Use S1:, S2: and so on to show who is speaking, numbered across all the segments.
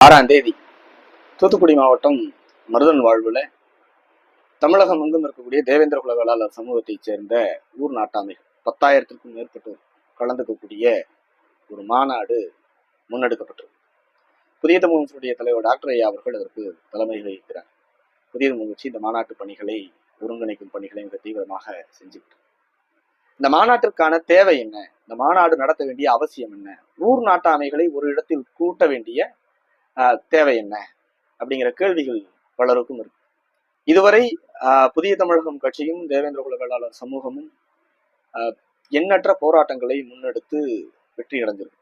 S1: ஆறாம் தேதி தூத்துக்குடி மாவட்டம் மருதன் வாழ்வுல தமிழகம் எங்கும் இருக்கக்கூடிய தேவேந்திர குலகலாளர் சமூகத்தைச் சேர்ந்த ஊர் நாட்டாமைகள் பத்தாயிரத்திற்கும் மேற்பட்டோர் கலந்துக்கக்கூடிய ஒரு மாநாடு முன்னெடுக்கப்பட்டது புதிய தமிழ்ச்சியுடைய தலைவர் டாக்டர் ஐயா அவர்கள் அதற்கு தலைமை வகிக்கிறார். புதிய தமிழ்ச்சி இந்த மாநாட்டு பணிகளை ஒருங்கிணைக்கும் பணிகளை மிக தீவிரமாக செஞ்சுக்கிட்டு இந்த மாநாட்டிற்கான தேவை என்ன? இந்த மாநாடு நடத்த வேண்டிய அவசியம் என்ன? ஊர் நாட்டாமைகளை ஒரு இடத்தில் கூட்ட வேண்டிய தேவை என்ன அப்படிங்கிற கேள்விகள் பலருக்கும் இருக்கு. இதுவரை புதிய தமிழகம் கட்சியும் தேவேந்திர குல வேளாளர் சமூகமும் எண்ணற்ற போராட்டங்களை முன்னெடுத்து வெற்றி அடைஞ்சிருக்கு.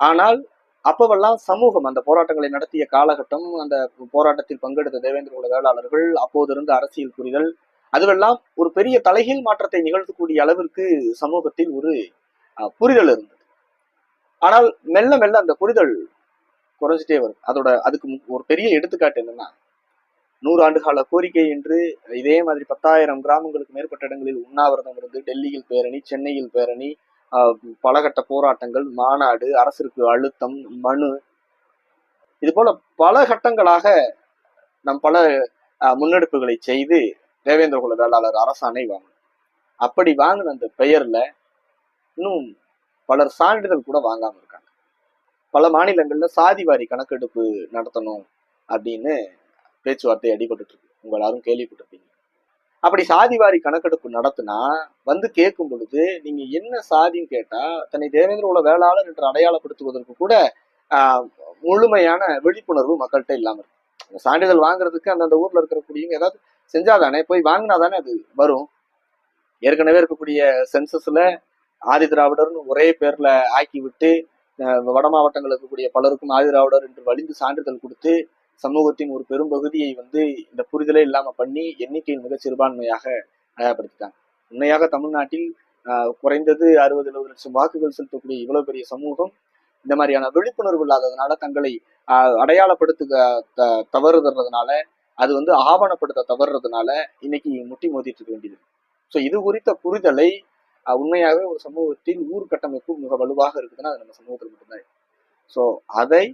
S1: ஆனால் அப்பவெல்லாம் சமூகம் அந்த போராட்டங்களை நடத்திய காலகட்டம் அந்த போராட்டத்தில் பங்கெடுத்த தேவேந்திர குல வேளாளர்கள் அப்போது இருந்த அரசியல் புரிதல் அதுவெல்லாம் ஒரு பெரிய தலைகீழ் மாற்றத்தை நிகழ்த்தக்கூடிய அளவிற்கு சமூகத்தில் ஒரு புரிதல் இருந்தது. ஆனால் மெல்ல மெல்ல அந்த புரிதல் குறைஞ்சிட்டே வரும் அதோட அதுக்கு ஒரு பெரிய எடுத்துக்காட்டு என்னன்னா நூறு ஆண்டு கால கோரிக்கை என்று இதே மாதிரி பத்தாயிரம் கிராமங்களுக்கு மேற்பட்ட இடங்களில் உண்ணாவிரதம் இருந்து டெல்லியில் பேரணி சென்னையில் பேரணி பலகட்ட போராட்டங்கள் மாநாடு அரசிற்கு அழுத்தம் மனு இது போல பல கட்டங்களாக நம் பல முன்னெடுப்புகளை செய்து தேவேந்திர குல வேளாளர் அரசாணை வாங்கணும் அப்படி வாங்கின அந்த பெயர்ல இன்னும் பலர் சான்றிதழ் கூட வாங்காம இருக்காங்க. பல மாநிலங்கள்ல சாதிவாரி கணக்கெடுப்பு நடத்தணும் அப்படின்னு பேச்சுவார்த்தை அடிபட்டு இருக்கு உங்க எல்லாரும் கேள்விப்பட்டிருப்பீங்க. அப்படி சாதிவாரி கணக்கெடுப்பு நடத்தினா வந்து கேட்கும் பொழுது நீங்க என்ன சாதின்னு கேட்டா தன்னை தேவேந்திர உள்ள வேளாளர் என்று அடையாளப்படுத்துவதற்கு கூட முழுமையான விழிப்புணர்வு மக்கள்கிட்ட இல்லாம இருக்கு. சான்றிதழ் வாங்குறதுக்கு அந்தந்த ஊர்ல இருக்கக்கூடியவங்க ஏதாவது செஞ்சாதானே போய் வாங்கினாதானே அது வரும். ஏற்கனவே இருக்கக்கூடிய சென்சஸ்ல ஆதி திராவிடர்னு ஒரே பேர்ல ஆக்கி விட்டு வட மாவட்டங்கள் இருக்கக்கூடிய பலருக்கும் ஆதிராவிடர் என்று வலிந்து சான்றிதழ் கொடுத்து சமூகத்தின் ஒரு பெரும்பகுதியை வந்து இந்த புரிதலே இல்லாம பண்ணி எண்ணிக்கையில் மிக சிறுபான்மையாக அடையாளப்படுத்திட்டாங்க. உண்மையாக தமிழ்நாட்டில் குறைந்தது அறுபது எழுபது லட்சம் வாக்குகள் செலுத்தக்கூடிய இவ்வளவு பெரிய சமூகம் இந்த மாதிரியான விழிப்புணர்வு இல்லாததுனால தங்களை ஆஹ், அடையாளப்படுத்துக த- தவறுதறதுனால அது வந்து ஆவணப்படுத்த தவறுறதுனால இன்னைக்கு முட்டி மோதிட்டு இருக்க வேண்டியது. ஸோ இது குறித்த புரிதலை உண்மையாகவே ஒரு சமூகத்தின் ஊர் கட்டமைப்பு மிக வலுவாக இருக்குதுன்னா அது நம்ம சமூகத்தில் மட்டும்தான் ஸோ அதை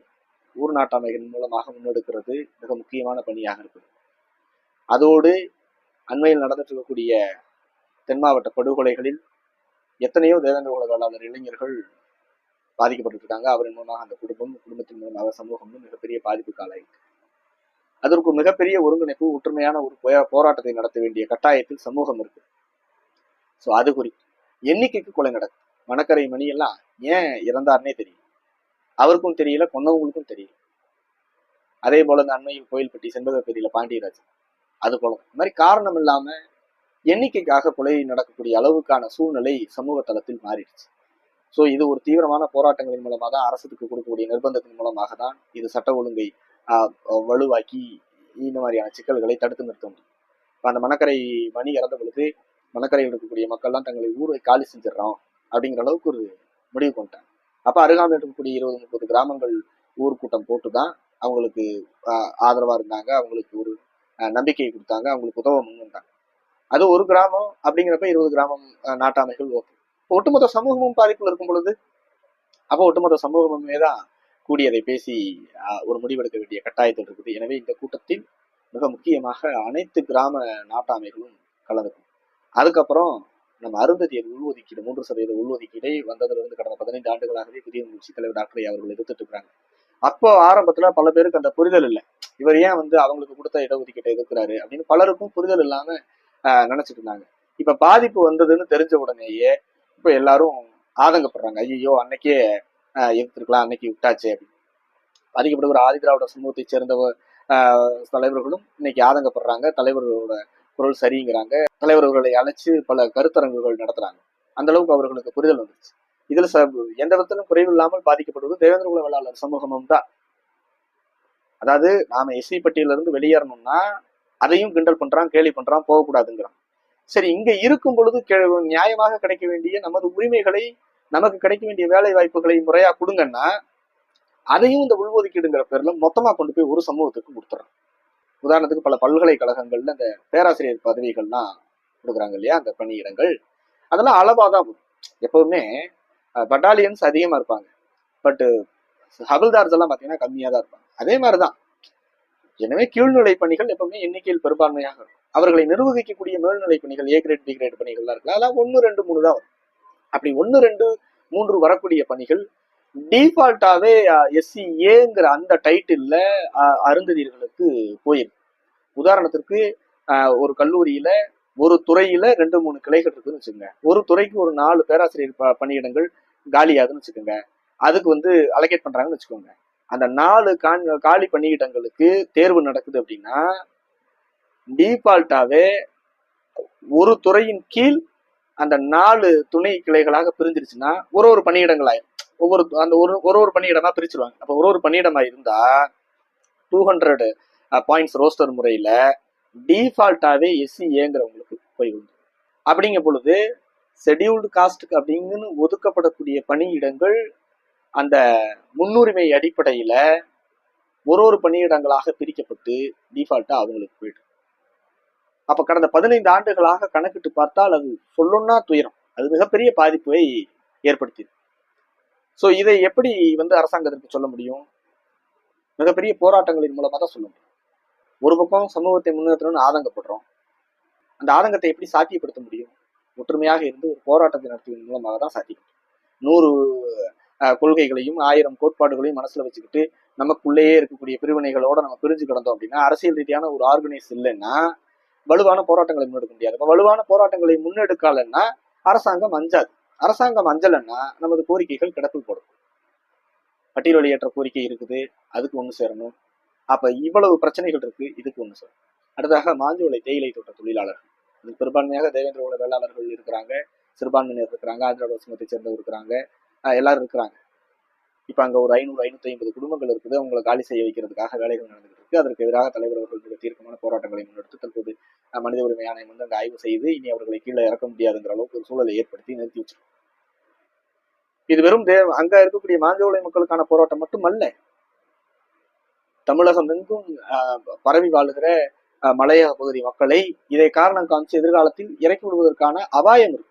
S1: ஊர் நாட்டமைகள் மூலமாக முன்னெடுக்கிறது மிக முக்கியமான பணியாக இருக்குது. அதோடு அண்மையில் நடந்துட்டு இருக்கக்கூடிய தென் மாவட்ட படுகொலைகளில் எத்தனையோ தேவேந்திர குல வேளாளர் இளைஞர்கள் பாதிக்கப்பட்டுருக்காங்க. அவரின் மூலமாக அந்த குடும்பம் குடும்பத்தின் மூலமாக சமூகமும் மிகப்பெரிய பாதிப்புக்கு ஆளாயிருக்கு அதற்கு மிகப்பெரிய ஒருங்கிணைப்பு ஒற்றுமையான ஒரு போராட்டத்தை நடத்த வேண்டிய கட்டாயத்தில் சமூகம் இருக்கு. ஸோ அது குறித்து எண்ணிக்கைக்கு கொலை நடக்குது? மணக்கரை மணி எல்லாம் ஏன் இறந்தார்னே தெரியும் அவருக்கும் தெரியல கொன்னவங்களுக்கும் தெரியல. அதே போல இந்த அண்மையில் கோயில்பட்டி செண்பகப்பேரியில பாண்டியராஜ். அது போல இந்த மாதிரி காரணம் இல்லாம எண்ணிக்கைக்காக கொலை நடக்கக்கூடிய அளவுக்கான சூழ்நிலை சமூக தளத்தில் மாறிடுச்சு. ஸோ இது ஒரு தீவிரமான போராட்டங்களின் மூலமாக தான் அரசுக்கு கொடுக்கக்கூடிய நிர்பந்தத்தின் மூலமாக தான் இது சட்ட ஒழுங்கை ஆஹ், வலுவாக்கி இந்த மாதிரியான சிக்கல்களை தடுத்து நிறுத்த முடியும். இப்போ அந்த மணக்கரை மணி இறந்த பொழுது மலக்கரையில் இருக்கக்கூடிய மக்கள்லாம் தங்களை ஊரை காலி செஞ்சிடறோம் அப்படிங்கிற அளவுக்கு ஒரு முடிவு கொண்டாங்க அப்போ அருகாமையில் இருக்கக்கூடிய இருபது முப்பது கிராமங்கள் ஊர் கூட்டம் போட்டு தான் அவங்களுக்கு ஆஹ், ஆதரவா இருந்தாங்க. அவங்களுக்கு ஒரு நம்பிக்கையை கொடுத்தாங்க. அவங்களுக்கு உதவ முன்வந்தாங்க. அது ஒரு கிராமம் அப்படிங்கிறப்ப இருபது கிராமம் நாட்டாமைகள் ஓகே. இப்போ ஒட்டுமொத்த சமூகமும் பாதிப்பில் இருக்கும் பொழுது அப்போ ஒட்டுமொத்த சமூகமுமே தான் கூடியதை பேசி ஆஹ், ஒரு முடிவெடுக்க வேண்டிய கட்டாயத்தில் இருக்குது. எனவே இந்த கூட்டத்தில் மிக முக்கியமாக அனைத்து கிராம நாட்டாமைகளும் கலந்துக்கும் அதுக்கப்புறம் நம்ம அருந்ததியர் உள்ஒதுக்கீடு மூன்று சதவீத உள்ஒதுக்கீடை வந்ததிலிருந்து கடந்த பதினைந்து ஆண்டுகளாகவே புதிய முயற்சி தலைவர் டாக்டர் அவர்கள் எதிர்த்துட்டு இருக்கிறாங்க அப்போ ஆரம்பத்துல பல பேருக்கு அந்த புரிதல் இல்லை. இவர் ஏன் வந்து அவங்களுக்கு கொடுத்த இடஒதுக்கீட்டை எதிர்க்கிறாரு அப்படின்னு பலருக்கும் புரிதல் இல்லாம நினைச்சிட்டு இருந்தாங்க. இப்ப பாதிப்பு வந்ததுன்னு தெரிஞ்ச உடனேயே இப்ப எல்லாரும் ஆதங்கப்படுறாங்க. ஐயோ அன்னைக்கே ஆஹ், அன்னைக்கு விட்டாச்சு அப்படின்னு. பாதிக்கப்படுகிற ஒரு ஆதி திராவிட சமூகத்தை சேர்ந்த தலைவர்களும் இன்னைக்கு ஆதங்கப்படுறாங்க. தலைவர்களோட குரல் சரிங்கிறாங்க. தலைவர்களை அழைச்சு பல கருத்தரங்குகள் நடத்துறாங்க. அந்த அளவுக்கு அவர்களுக்கு புரிதல் வந்துருச்சு. இதுல ச எந்த விதத்திலும் குறைவு இல்லாமல் பாதிக்கப்படுவது தேவேந்திர குல வேளாளர் சமூகமும் தான். அதாவது நாம எஸ்சி பட்டியலிருந்து வெளியேறணும்னா அதையும் கிண்டல் பண்றான் கேலி பண்றான் போகக்கூடாதுங்கிறான். சரி இங்க இருக்கும் பொழுது கே- நியாயமாக கிடைக்க வேண்டிய நமது உரிமைகளை நமக்கு கிடைக்க வேண்டிய வேலை வாய்ப்புகளை முறையா கொடுங்கன்னா அதையும் இந்த உள்ஒதுக்கீடுங்கிற பேர்ல மொத்தமா கொண்டு போய் ஒரு சமூகத்துக்கு கொடுத்துறான் உதாரணத்துக்கு பல பல்கலைக்கழகங்கள்ல இந்த பேராசிரியர் பதவிகள்லாம் கொடுக்குறாங்க இல்லையா அந்த பணியிடங்கள். அதெல்லாம் அளவா தான் வரும். எப்பவுமே பட்டாலியன்ஸ் அதிகமா இருப்பாங்க. பட்டு ஹபில்தார்ஸ் எல்லாம் பார்த்தீங்கன்னா கம்மியாக தான் இருப்பாங்க. அதே மாதிரி தான் எனவே கீழ்நிலை பணிகள் எப்பவுமே எண்ணிக்கையில் பெரும்பான்மையாக இருக்கும். அவர்களை நிர்வகிக்கக்கூடிய மேல்நிலை பணிகள் ஏ கிரேட் பி கிரேட் பணிகள்லாம் இருக்குல்ல அதெல்லாம் ஒன்று ரெண்டு மூணு தான் வரும். அப்படி ஒன்று ரெண்டு மூன்று வரக்கூடிய பணிகள் டிஃபால்ட்டாவே எஸ்சி ஏங்கிற அந்த டைட்டில்ல அருந்ததியர்களுக்கு போயிருக்கு. உதாரணத்திற்கு ஒரு கல்லூரியில ஒரு துறையில ரெண்டு மூணு கிளைகள் இருக்குன்னு வச்சுக்கோங்க. ஒரு துறைக்கு ஒரு நாலு பேராசிரியர் ப- பணியிடங்கள் காலியாகுதுன்னு வச்சுக்கோங்க. அதுக்கு வந்து அலோகேட் பண்றாங்கன்னு வச்சுக்கோங்க. அந்த நாலு காண் காலி பணியிடங்களுக்கு தேர்வு நடக்குது அப்படின்னா டிஃபால்ட்டாவே ஒரு துறையின் கீழ் அந்த நாலு துணை கிளைகளாக பிரிஞ்சிருச்சுன்னா ஒரு ஒரு பணியிடங்கள் ஆயிரும். ஒவ்வொரு அந்த ஒரு ஒரு ஒரு பணியிடமா பிரிச்சிருவாங்க. அப்போ ஒரு ஒரு பணியிடமா இருந்தா டூ ஹண்ட்ரட் பாயிண்ட்ஸ் ரோஸ்டர் முறையில டிஃபால்ட்டாவே எஸ்சி ஏங்கிறவங்களுக்கு போய் உண்டு. அப்படிங்க பொழுது ஷெட்யூல்டு காஸ்ட்டுக்கு அப்படிங்கன்னு ஒதுக்கப்படக்கூடிய பணியிடங்கள் அந்த முன்னுரிமை அடிப்படையில ஒரு ஒரு பணியிடங்களாக பிரிக்கப்பட்டு டிஃபால்ட்டா அவங்களுக்கு போயிடும் அப்ப கடந்த பதினைந்து ஆண்டுகளாக கணக்கிட்டு பார்த்தால் அது சொல்லணும்னா துயரம். அது மிகப்பெரிய பாதிப்பை ஏற்படுத்தியது ஸோ இதை எப்படி வந்து அரசாங்கத்திற்கு சொல்ல முடியும்? மிகப்பெரிய போராட்டங்களின் மூலமாக தான் சொல்ல முடியும். ஒரு பக்கம் சமூகத்தை முன்னேற்றணும்னு ஆதங்கப்படுறோம். அந்த ஆதங்கத்தை எப்படி சாத்தியப்படுத்த முடியும்? ஒற்றுமையாக இருந்து ஒரு போராட்டத்தை நடத்துவதன் மூலமாக தான் சாத்தியம் நூறு கொள்கைகளையும் ஆயிரம் கோட்பாடுகளையும் மனசுல வச்சுக்கிட்டு நமக்குள்ளேயே இருக்கக்கூடிய பிரிவினைகளோட நம்ம பிரிஞ்சு கிடந்தோம் அப்படின்னா அரசியல் ரீதியான ஒரு ஆர்கனைஸ் இல்லைன்னா வலுவான போராட்டங்களை முன்னெடுக்க முடியாது. வலுவான போராட்டங்களை முன்னெடுக்கலைன்னா அரசாங்கம் அஞ்சாது. அரசாங்கம் அஞ்சலைன்னா நமது கோரிக்கைகள் கிடப்பில் போடும். பட்டியல் வெளியேற்ற கோரிக்கை இருக்குது அதுக்கு ஒன்று சேரணும். அப்போ இவ்வளவு பிரச்சனைகள் இருக்கு இதுக்கு ஒன்று சேரணும். அடுத்ததாக மாஞ்சோலை தேயிலை தோட்ட தொழிலாளர்கள். இது பெரும்பான்மையாக தேவேந்திர குல வேளாளர்கள் இருக்கிறாங்க சிறுபான்மையினர் இருக்கிறாங்க ஆந்திராவோட சமூகத்தை சேர்ந்தவர் இருக்கிறாங்க எல்லாரும் இருக்கிறாங்க. இப்போ அங்கே ஒரு ஐநூறு ஐநூற்றி ஐம்பது குடும்பங்கள் இருக்குது அவங்களை காலி செய்ய வைக்கிறதுக்காக வேலைகள் நடந்துகிட்டு இருக்கு. அதற்கு எதிராக தலைவர் அவர்கள் மிக தீர்க்கமான போராட்டங்களை முன்னெடுத்து தற்போது மனித உரிமை ஆணையம் வந்து அங்கே ஆய்வு செய்து இனி அவர்களை கீழே இறக்க முடியாதுங்கிற அளவுக்கு ஒரு சூழலை ஏற்படுத்தி நிறுத்தி வச்சிருக்கோம். இது வெறும் தே அங்க இருக்கக்கூடிய மாஞ்சோலை மக்களுக்கான போராட்டம் மட்டுமல்ல தமிழகம் எங்கும் பரவி வாழுகிற மலையக பகுதி மக்களை இதை காரணம் காமிச்சு எதிர்காலத்தில் இறக்கி விடுவதற்கான அபாயம் இருக்கு.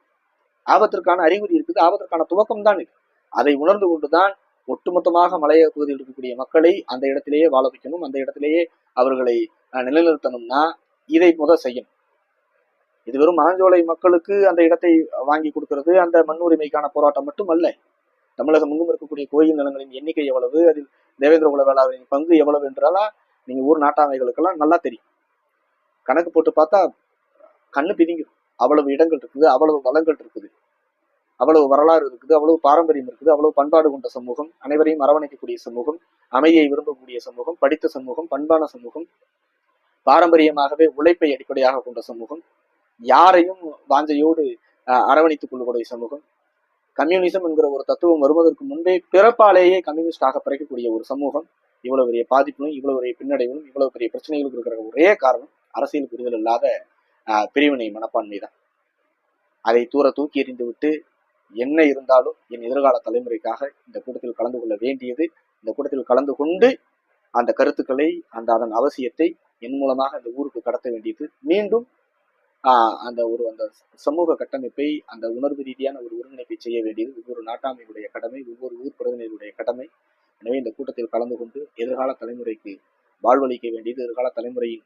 S1: ஆபத்திற்கான அறிகுறி இருக்குது ஆபத்திற்கான துவக்கம் தான் இருக்கு. அதை உணர்ந்து கொண்டுதான் ஒட்டுமொத்தமாக மலையக பகுதியில் இருக்கக்கூடிய மக்களை அந்த இடத்திலேயே வாழ வைக்கணும் அந்த இடத்திலேயே அவர்களை அஹ், நிலைநிறுத்தணும்னா இதை முத செய்யும் இது வெறும் மனஞ்சோலை மக்களுக்கு அந்த இடத்தை வாங்கி கொடுக்கிறது அந்த மண் உரிமைக்கான போராட்டம் மட்டுமல்ல. தமிழகம் எங்கும் இருக்கக்கூடிய கோயில் நிலங்களின் எண்ணிக்கை எவ்வளவு அதில் தேவேந்திர குல வேளாளரின் பங்கு எவ்வளவு என்றாலும் நீங்க ஊர் நாட்டாமைகளுக்கெல்லாம் நல்லா தெரியும். கணக்கு போட்டு பார்த்தா கண்ணு பிதிங்கும். அவ்வளவு இடங்கள் இருக்குது அவ்வளவு வளங்கள் இருக்குது. அவ்வளவு வரலாறு இருக்குது அவ்வளவு பாரம்பரியம் இருக்குது அவ்வளவு பண்பாடு கொண்ட சமூகம் அனைவரையும் அரவணைக்கக்கூடிய சமூகம் அமைதியை விரும்பக்கூடிய சமூகம் படித்த சமூகம் பண்பான சமூகம் பாரம்பரியமாகவே உழைப்பை அடிப்படையாக கொண்ட சமூகம் யாரையும் வாஞ்சையோடு அரவணைத்துக் கொள்ளக்கூடிய சமூகம் கம்யூனிசம் என்கிற ஒரு தத்துவம் வருவதற்கு முன்பே பிறப்பாலேயே கம்யூனிஸ்டாக பிறக்கக்கூடிய ஒரு சமூகம் இவ்வளவு பெரிய பாதிப்புகளும் இவ்வளவு பெரிய பின்னடைவுகளும் இவ்வளவு பெரிய பிரச்சனைகளுக்கு இருக்கிற ஒரே காரணம் அரசியல் புரிதல் இல்லாத பிரிவினை மனப்பான்மை தான். அதை தூர தூக்கி எறிந்து விட்டு என்ன இருந்தாலும் என் எதிர்கால தலைமுறைக்காக இந்த கூட்டத்தில் கலந்து கொள்ள வேண்டியது இந்த கூட்டத்தில் கலந்து கொண்டு அந்த கருத்துக்களை அந்த அதன் அவசியத்தை என் மூலமாக அந்த ஊருக்கு கடத்த வேண்டியது. மீண்டும் அந்த ஒரு அந்த சமூக கட்டமைப்பை அந்த உணர்வு ரீதியான ஒரு ஒருங்கிணைப்பை செய்ய வேண்டியது ஒவ்வொரு நாட்டாமையுடைய கடமை ஒவ்வொரு ஊர் பிரதிநிதியுடைய கடமை. எனவே இந்த கூட்டத்தில் கலந்து கொண்டு எதிர்கால தலைமுறைக்கு வாழ்வளிக்க வேண்டியது எதிர்கால தலைமுறையின்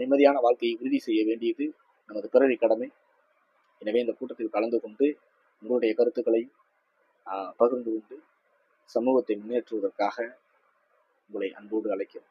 S1: நிம்மதியான வாழ்க்கையை உறுதி செய்ய வேண்டியது நமது பிறவி கடமை. எனவே இந்த கூட்டத்தில் கலந்து கொண்டு உங்களுடைய கருத்துக்களை பகிர்ந்து கொண்டு சமூகத்தை முன்னேற்றுவதற்காக உங்களை அன்போடு அழைக்கிறோம்.